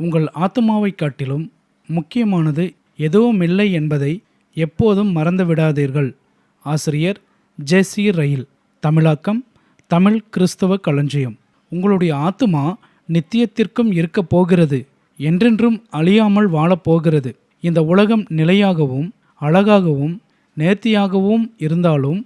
உங்கள் ஆத்மாவை காட்டிலும் முக்கியமானது எதுவும் இல்லை என்பதை எப்போதும் மறந்து விடாதீர்கள் ஆசிரியர் ஜெசி ரயில் தமிழாக்கம் தமிழ் கிறிஸ்தவ களஞ்சியம். உங்களுடைய ஆத்மா நித்தியத்திற்கும் இருக்கப் போகிறது என்றென்றும் அழியாமல் வாழப்போகிறது இந்த உலகம் நிலையாகவும் அழகாகவும் நேர்த்தியாகவும் இருந்தாலும்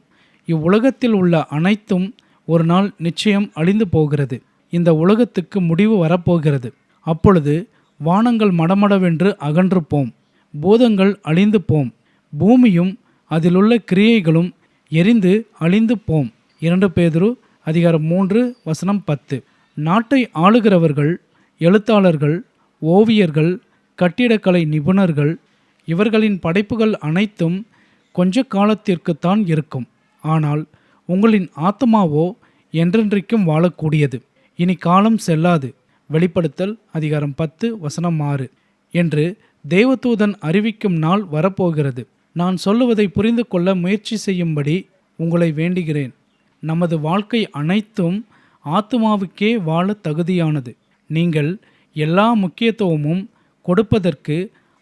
இவ்வுலகத்தில் உள்ள அனைத்தும் ஒரு நாள் நிச்சயம் அழிந்து போகிறது. இந்த உலகத்துக்கு முடிவு வரப்போகிறது அப்பொழுது வானங்கள் மடமடவென்று அகன்று போம் பூதங்கள் அழிந்து போம் பூமியும் அதிலுள்ள கிரியைகளும் எரிந்து அழிந்து போம் இரண்டு பேதுரு அதிகாரம் மூன்று வசனம் பத்து. நாட்டை ஆளுகிறவர்கள் எழுத்தாளர்கள் ஓவியர்கள் கட்டிடக்கலை நிபுணர்கள் இவர்களின் படைப்புகள் அனைத்தும் கொஞ்ச காலத்திற்குத்தான் இருக்கும். ஆனால் உங்களின் ஆத்மாவோ என்றென்றைக்கும் வாழக்கூடியது. இனி காலம் செல்லாது. வெளிப்படுத்தல் அதிகாரம் பத்து வசனம் ஆறு. என்று தேவதூதன் அறிவிக்கும் நாள் வரப்போகிறது. நான் சொல்லுவதை புரிந்து கொள்ள முயற்சி செய்யும்படி உங்களை வேண்டுகிறேன். நமது வாழ்க்கை அனைத்தும் ஆத்மாவுக்கே வாழ தகுதியானது. நீங்கள் எல்லா முக்கியத்துவமும் கொடுப்பதற்கு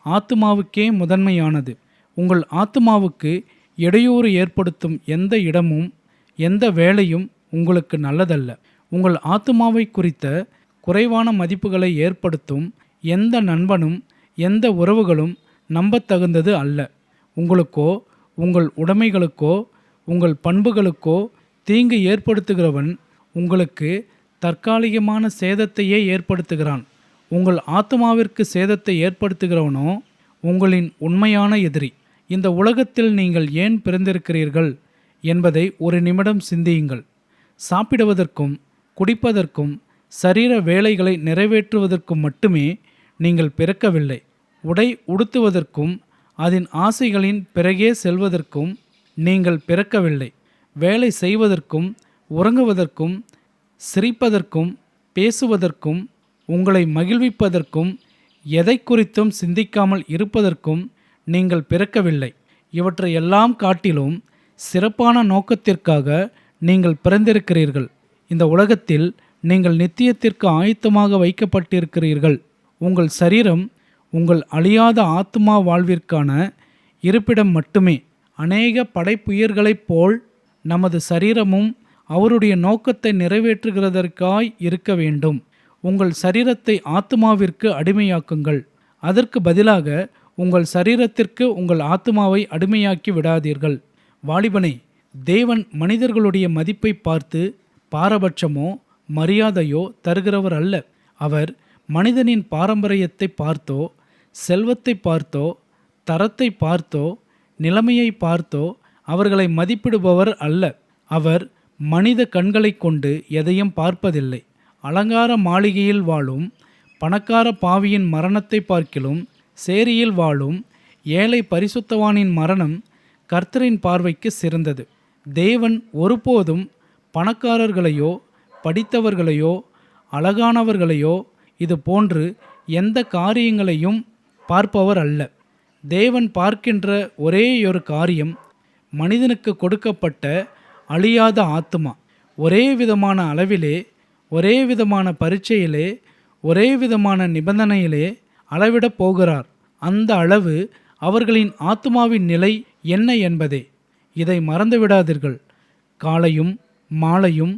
ஆத்மாவுக்கே முதன்மையானது. உங்கள் ஆத்மாவுக்கு இடையூறு ஏற்படுத்தும் எந்த இடமும் எந்த வேலையும் உங்களுக்கு நல்லதல்ல. உங்கள் ஆத்மாவை குறித்த குறைவான மதிப்புகளை ஏற்படுத்தும் எந்த நண்பனும் எந்த உறவுகளும் நம்பத்தகுந்தது அல்ல. உங்களுக்கோ உங்கள் உடைமைகளுக்கோ உங்கள் பண்புகளுக்கோ தீங்கு ஏற்படுத்துகிறவன் உங்களுக்கு தற்காலிகமான சேதத்தையே ஏற்படுத்துகிறான். உங்கள் ஆத்மாவிற்கு சேதத்தை ஏற்படுத்துகிறவனோ உங்களின் உண்மையான எதிரி. இந்த உலகத்தில் நீங்கள் ஏன் பிறந்திருக்கிறீர்கள் என்பதை ஒரு நிமிடம் சிந்தியுங்கள். சாப்பிடுவதற்கும் குடிப்பதற்கும் சரீர வேலைகளை நிறைவேற்றுவதற்கும் மட்டுமே நீங்கள் பிறக்கவில்லை. உடை உடுத்துவதற்கும் அதன் ஆசைகளின் பிறகே செல்வதற்கும் நீங்கள் பிறக்கவில்லை. வேலை செய்வதற்கும் உறங்குவதற்கும் சிரிப்பதற்கும் பேசுவதற்கும் உங்களை மகிழ்விப்பதற்கும் எதை குறித்தும் சிந்திக்காமல் இருப்பதற்கும் நீங்கள் பிறக்கவில்லை. இவற்றையெல்லாம் காட்டிலும் சிறப்பான நோக்கத்திற்காக நீங்கள் பிறந்திருக்கிறீர்கள். இந்த உலகத்தில் நீங்கள் நித்தியத்திற்கு ஆயத்தமாக வைக்கப்பட்டிருக்கிறீர்கள். உங்கள் சரீரம் உங்கள் அழியாத ஆத்மா வாழ்விற்கான இருப்பிடம் மட்டுமே. அநேக படைப்புயிர்களைப் போல் நமது சரீரமும் அவருடைய நோக்கத்தை நிறைவேற்றுகிறதற்காய் இருக்க வேண்டும். உங்கள் சரீரத்தை ஆத்மாவிற்கு அடிமையாக்குங்கள். அதற்கு பதிலாக உங்கள் சரீரத்திற்கு உங்கள் ஆத்மாவை அடிமையாக்கி விடாதீர்கள். வாலிபனே தேவன் மனிதர்களுடைய மதிப்பை பார்த்து பாரபட்சமோ மரியாதையோ தருகிறவர் அல்ல. அவர் மனிதனின் பாரம்பரியத்தை பார்த்தோ செல்வத்தை பார்த்தோ தரத்தை பார்த்தோ நிலைமையை பார்த்தோ அவர்களை மதிப்பிடுபவர் அல்ல. அவர் மனித கண்களைக் கொண்டு எதையும் பார்ப்பதில்லை. அலங்கார மாளிகையில் வாழும் பணக்கார பாவியின் மரணத்தை பார்க்கிலும் சேரியில் வாழும் ஏழை பரிசுத்தவானின் மரணம் கர்த்தரின் பார்வைக்கு சிறந்தது. தேவன் ஒருபோதும் பணக்காரர்களையோ படித்தவர்களையோ அழகானவர்களையோ இது போன்று எந்த காரியங்களையும் பார்ப்பவர் அல்ல. தேவன் பார்க்கின்ற ஒரேயொரு காரியம் மனிதனுக்கு கொடுக்கப்பட்ட அழியாத ஆத்மா ஒரே விதமான அளவிலே ஒரே விதமான பரீட்சையிலே ஒரே விதமான நிபந்தனையிலே அளவிடப் போகிறார். அந்த அளவு அவர்களின் ஆத்மாவின் நிலை என்ன என்பதே. இதை மறந்துவிடாதீர்கள். காலையும் மாலையும்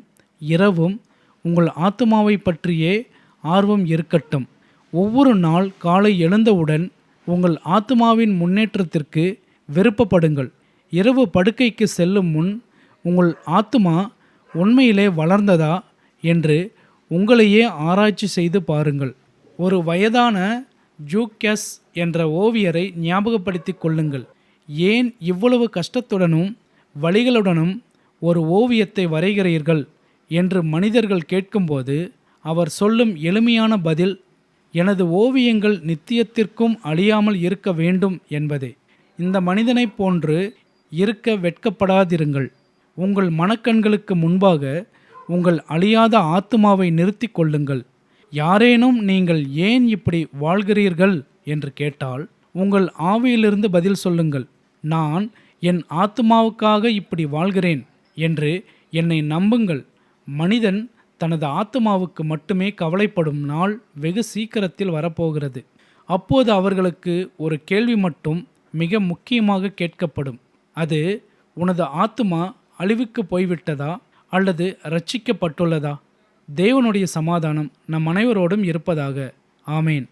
இரவும் உங்கள் ஆத்மாவை பற்றியே ஆர்வம் இருக்கட்டும். ஒவ்வொரு நாள் காலை எழுந்தவுடன் உங்கள் ஆத்மாவின் முன்னேற்றத்திற்கு விருப்பப்படுங்கள் இரவு படுக்கைக்கு செல்லும் முன் உங்கள் ஆத்மா உண்மையிலே வளர்ந்ததா என்று உங்களையே ஆராய்ச்சி செய்து பாருங்கள். ஒரு வயதான ஜூக்கஸ் என்ற ஓவியரை ஞாபகப்படுத்தி கொள்ளுங்கள். ஏன் இவ்வளவு கஷ்டத்துடனும் வழிகளுடனும் ஒரு ஓவியத்தை வரைகிறீர்கள்? என்று மனிதர்கள் கேட்கும்போது அவர் சொல்லும் எளிமையான பதில் எனது ஓவியங்கள் நித்தியத்திற்கும் அழியாமல் இருக்க வேண்டும் என்பதே. இந்த மனிதனைப் போன்று இருக்க வெட்கப்படாதிருங்கள். உங்கள் மனக்கண்களுக்கு முன்பாக உங்கள் அழியாத ஆத்மாவை நிறுத்தி கொள்ளுங்கள். யாரேனும் நீங்கள் ஏன் இப்படி வாழ்கிறீர்கள்? என்று கேட்டால் உங்கள் ஆவியிலிருந்து பதில் சொல்லுங்கள். நான் என் ஆத்மாவுக்காக இப்படி வாழ்கிறேன் என்று என்னை நம்புங்கள். மனிதன் தனது ஆத்துமாவுக்கு மட்டுமே கவலைப்படும் நாள் வெகு சீக்கிரத்தில் வரப்போகிறது. அப்போது அவர்களுக்கு ஒரு கேள்வி மட்டும் மிக முக்கியமாக கேட்கப்படும். அது உனது ஆத்துமா அழிவுக்கு போய்விட்டதா? அல்லது ரட்சிக்கப்பட்டுள்ளதா தேவனுடைய சமாதானம் நம் அனைவரோடும் இருப்பதாக. ஆமேன்.